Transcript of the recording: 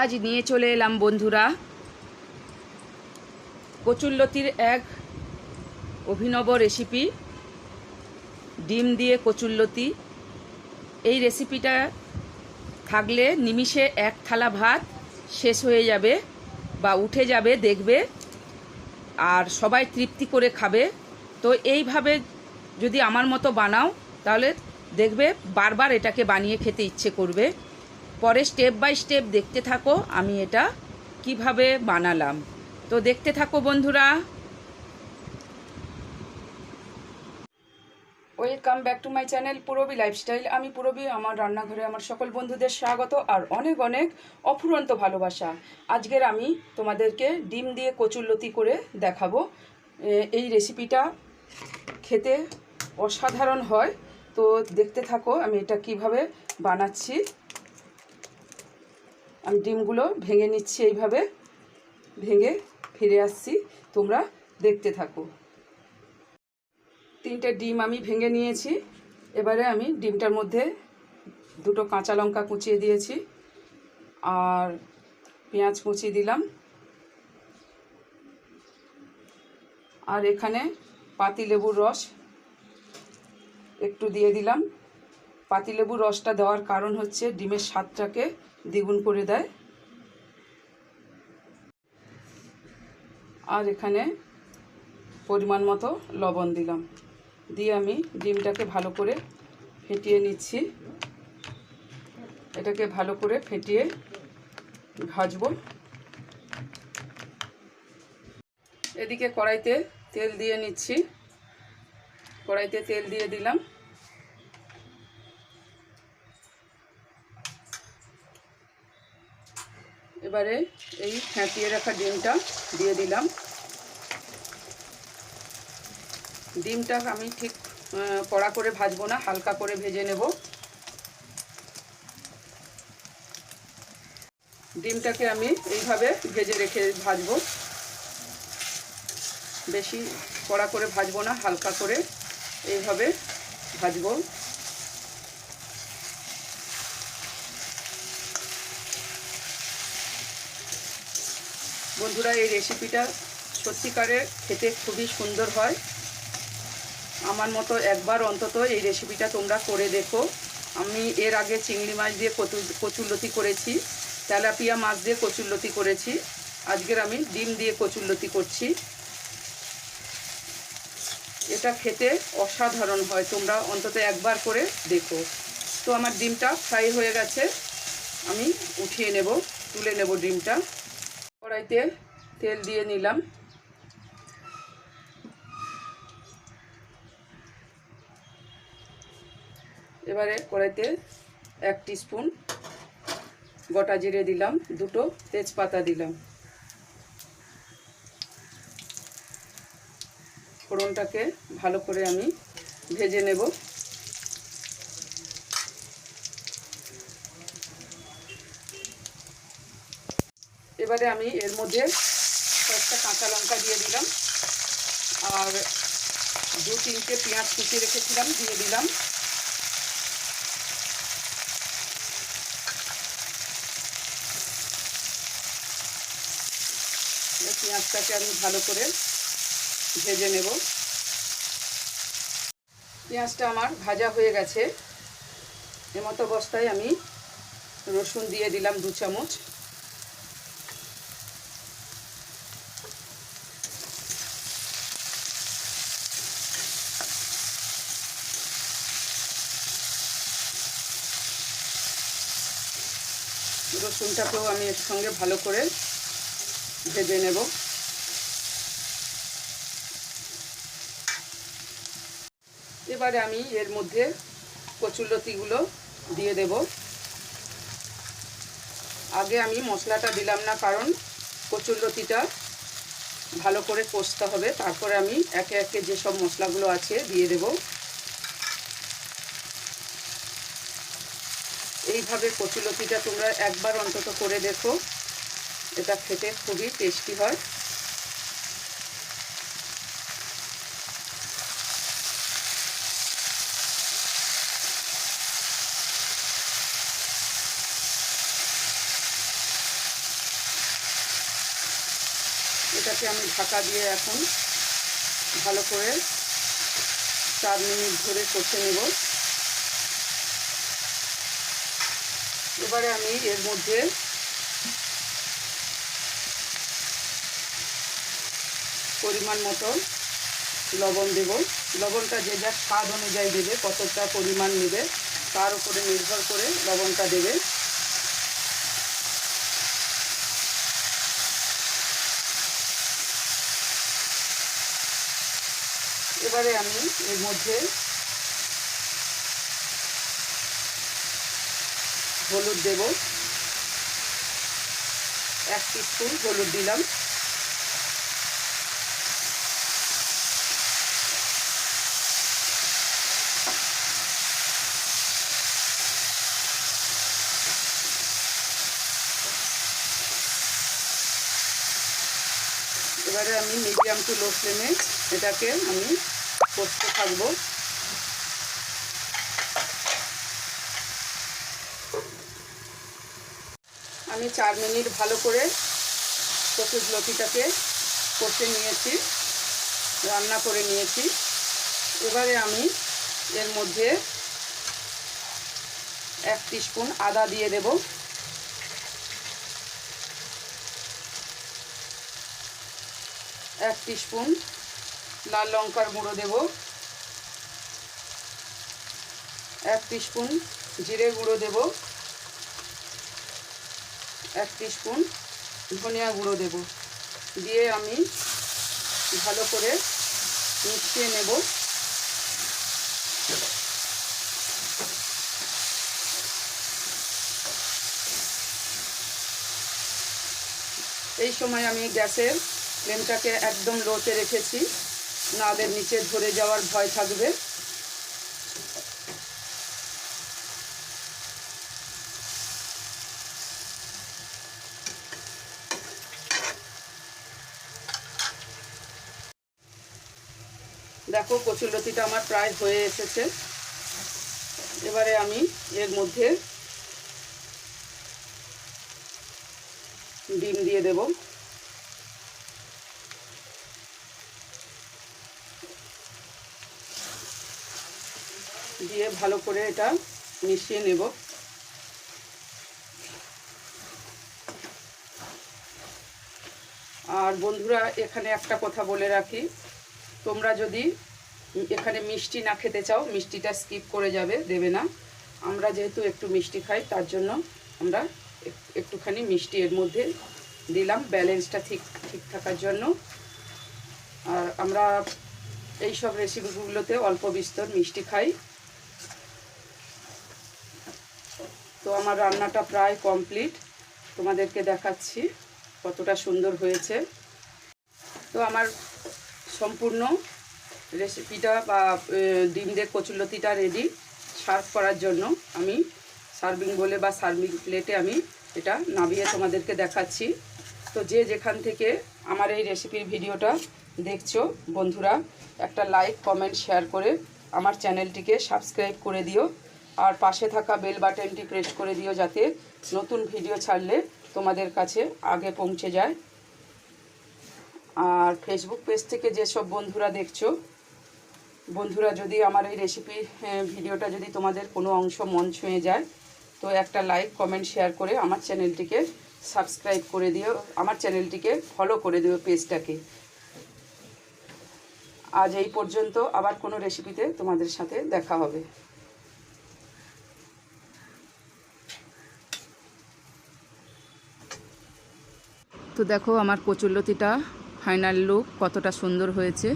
আজ নিয়ে চলে এলাম বন্ধুরা। কচুরলতির এক অভিনব রেসিপি ডিম দিয়ে কচুরলতি। এই রেসিপিটা থাকলে নিমিষে এক থালা ভাত শেষ হয়ে যাবে বা উঠে যাবে, দেখবে আর সবাই তৃপ্তি করে খাবে। তো এইভাবে যদি আমার মতো বানাও, তাহলে দেখবে বারবার এটাকে বানিয়ে খেতে ইচ্ছে করবে। পরে স্টেপ বাই স্টেপ দেখতে থাকো আমি এটা কীভাবে বানালাম। তো দেখতে থাকো বন্ধুরা। Welcome back to my channel Purabi lifestyle আমি পুরবি আমার রান্নাঘরে আমার সকল বন্ধুদের স্বাগত আর অনেক অনেক অফুরন্ত ভালোবাসা। আজকের আমি তোমাদেরকে ডিম দিয়ে কচুরলতি করে দেখাবো। এই রেসিপিটা খেতে অসাধারণ হয়। তো দেখতে থাকো আমি এটা কীভাবে বানাচ্ছি। আমি ডিমগুলো ভেঙে নিচ্ছি এইভাবে। ভেঙে ফিরে আসছি। তোমরা দেখতে থাকো। তিনটে ডিম আমি ভেঙে নিয়েছি। এবারে আমি ডিমটার মধ্যে দুটো কাঁচা লঙ্কা কুচিয়ে দিয়েছি। আর পেঁয়াজ কুচিয়ে দিলাম। আর এখানে পাতিলেবুর রস একটু দিয়ে দিলাম। পাতিলেবুর রসটা দেওয়ার কারণ হচ্ছে ডিমের স্বাদটাকে দ্বিগুণ করে দেয়। আর এখানে পরিমাণ মতো লবণ দিলাম। দিয়ে আমি ডিমটাকে ভালো করে ফেটিয়ে নিচ্ছি। এটাকে ভালো করে ফেটিয়ে ভাজবো। এদিকে কড়াইতে তেল দিয়ে নিচ্ছি। কড়াইতে তেল দিয়ে দিলাম। এবারে এই ফ্যাঁকিয়ে রাখা ডিমটা দিয়ে দিলাম। ডিমটা আমি ঠিক কড়া করে ভাজবো না, হালকা করে ভেজে নেব। ডিমটাকে আমি এইভাবে ভেজে রেখে ভাজবো। বেশি কড়া করে ভাজবো না, হালকা করে এইভাবে ভাজবো। বন্ধুরা, এই রেসিপিটা সত্যিকারের খেতে খুবই সুন্দর হয়। আমার মতো একবার অন্তত এই রেসিপিটা তোমরা করে দেখো। আমি এর আগে চিংড়ি মাছ দিয়ে কচু, কচুরলতি করেছি, তেলাপিয়া মাছ দিয়ে কচুরলতি করেছি। আজকের আমি ডিম দিয়ে কচুরলতি করছি। এটা খেতে অসাধারণ হয়, তোমরা অন্তত একবার করে দেখো। তো আমার ডিমটা ফ্রাই হয়ে গেছে। আমি উঠিয়ে নেব, তুলে নেব ডিমটা। কড়াইতে তেল দিয়ে নিলাম। এবারে কড়াইতে এক স্পুন গোটা জিরে দিলাম, দুটো তেজপাতা দিলাম। ফোড়নটাকে ভালো করে আমি ভেজে নেব। এবারে আমি এর মধ্যে কয়েকটা কাঁচা লঙ্কা দিয়ে দিলাম। আর দু, তিনটে পেঁয়াজ কুচি রেখেছিলাম, দিয়ে দিলাম। পেঁয়াজটাকে আমি ভালো করে ভেজে নেব। পেঁয়াজটা আমার ভাজা হয়ে গেছে। এমতো অবস্থায় আমি রসুন দিয়ে দিলাম দু চামচ। রসুনটাকেও আমি এর সঙ্গে ভালো করে ভেজে নেব। এবারে আমি এর মধ্যে কচুরলতিগুলো দিয়ে দেব। আগে আমি মশলাটা দিলাম না, কারণ কচুরলতিটা ভালো করে কষতে হবে। তারপরে আমি একে একে যেসব মশলাগুলো আছে দিয়ে দেব। এইভাবে কচুলতিটা তোমরা একবার অন্তত করে দেখো। এটা খেতে খুবই টেস্টি হয়। এটাকে আমি ঢাকা দিয়ে এখন ভালো করে চার মিনিট ধরে কষে নেব। এবারে আমি এর মধ্যে পরিমাণ মতো লবণ দেব। লবণটা যে যার স্বাদ অনুযায়ী দেবে, কতটা পরিমাণ নেবে, তার উপরে নির্ভর করে লবণটা দেবে। এবারে আমি এর মধ্যে হলুদ দেব। এক স্পুন হলুদ দিলাম। এবারে আমি মিডিয়াম টু লো ফ্লেমে এটাকে আমি কষতে থাকব আমি চার মিনিট ভালো করে কচুর লতিটাকে কষে নিয়েছি, রান্না করে নিয়েছি। এবারে আমি এর মধ্যে এক স্পুন আদা দিয়ে দেব। এক স্পুন লাল লঙ্কার গুঁড়ো দেব। এক স্পুন জিরে গুঁড়ো দেব। এক স্পুন ধনিয়া গুঁড়ো দেব। দিয়ে আমি ভালো করে মিশিয়ে নেব। এই সময় আমি গ্যাসের ফ্লেমটাকে একদম লোতে রেখেছি। নাদের নিচে ধরে যাওয়ার ভয় থাকবে। দেখো কচুলতিটা আমার প্রায় হয়ে এসেছে। এবারে আমি এর মধ্যে ডিম দিয়ে দেব। দিয়ে ভালো করে এটা মিশিয়ে নেব। আর বন্ধুরা, এখানে একটা কথা বলে রাখি। তোমরা যদি এখানে মিষ্টি না খেতে চাও, মিষ্টিটা স্কিপ করে যাবে, দেবে না। আমরা যেহেতু একটু মিষ্টি খাই, তার জন্য আমরা এক- একটুখানি মিষ্টি এর মধ্যে দিলাম ব্যালেন্সটা ঠিক ঠিক থাকার জন্য। আর আমরা এই সব রেসিপিগুলোতে অল্প বিস্তর মিষ্টি খাই। তো আমার রান্নাটা প্রায় কমপ্লিট তোমাদেরকে দেখাচ্ছি কতটা সুন্দর হয়েছে। তো আমার সম্পূর্ণ রেসিপিটা বা ডিম দিয়ে কচুলতিটা রেডি সার্ভ করার জন্য আমি সার্ভিং বলে বা সার্ভিং প্লেটে আমি এটা নামিয়ে তোমাদেরকে দেখাচ্ছি। তো যে যেখান থেকে আমার এই রেসিপির ভিডিওটা দেখছ, বন্ধুরা, একটা লাইক কমেন্ট শেয়ার করে আমার চ্যানেলটিকে সাবস্ক্রাইব করে দিও। আর পাশে থাকা বেল বাটনটি প্রেস করে দিও যাতে নতুন ভিডিও ছাড়লে তোমাদের কাছে আগে পৌঁছে যায়। আর ফেসবুক পেজ থেকে যেসব বন্ধুরা দেখছ, বন্ধুরা যদি আমার এই রেসিপি ভিডিওটা যদি তোমাদের কোনো অংশ মন ছুঁয়ে যায়, তো একটা লাইক কমেন্ট শেয়ার করে আমার চ্যানেলটিকে সাবস্ক্রাইব করে দিও, আমার চ্যানেলটিকে ফলো করে দিও পেজটাকে আজ এই পর্যন্ত আবার কোনো রেসিপিতে তোমাদের সাথে দেখা হবে। তো দেখো আমার কচুরলতিটা ফাইনাল লুক কতটা সুন্দর হয়েছে।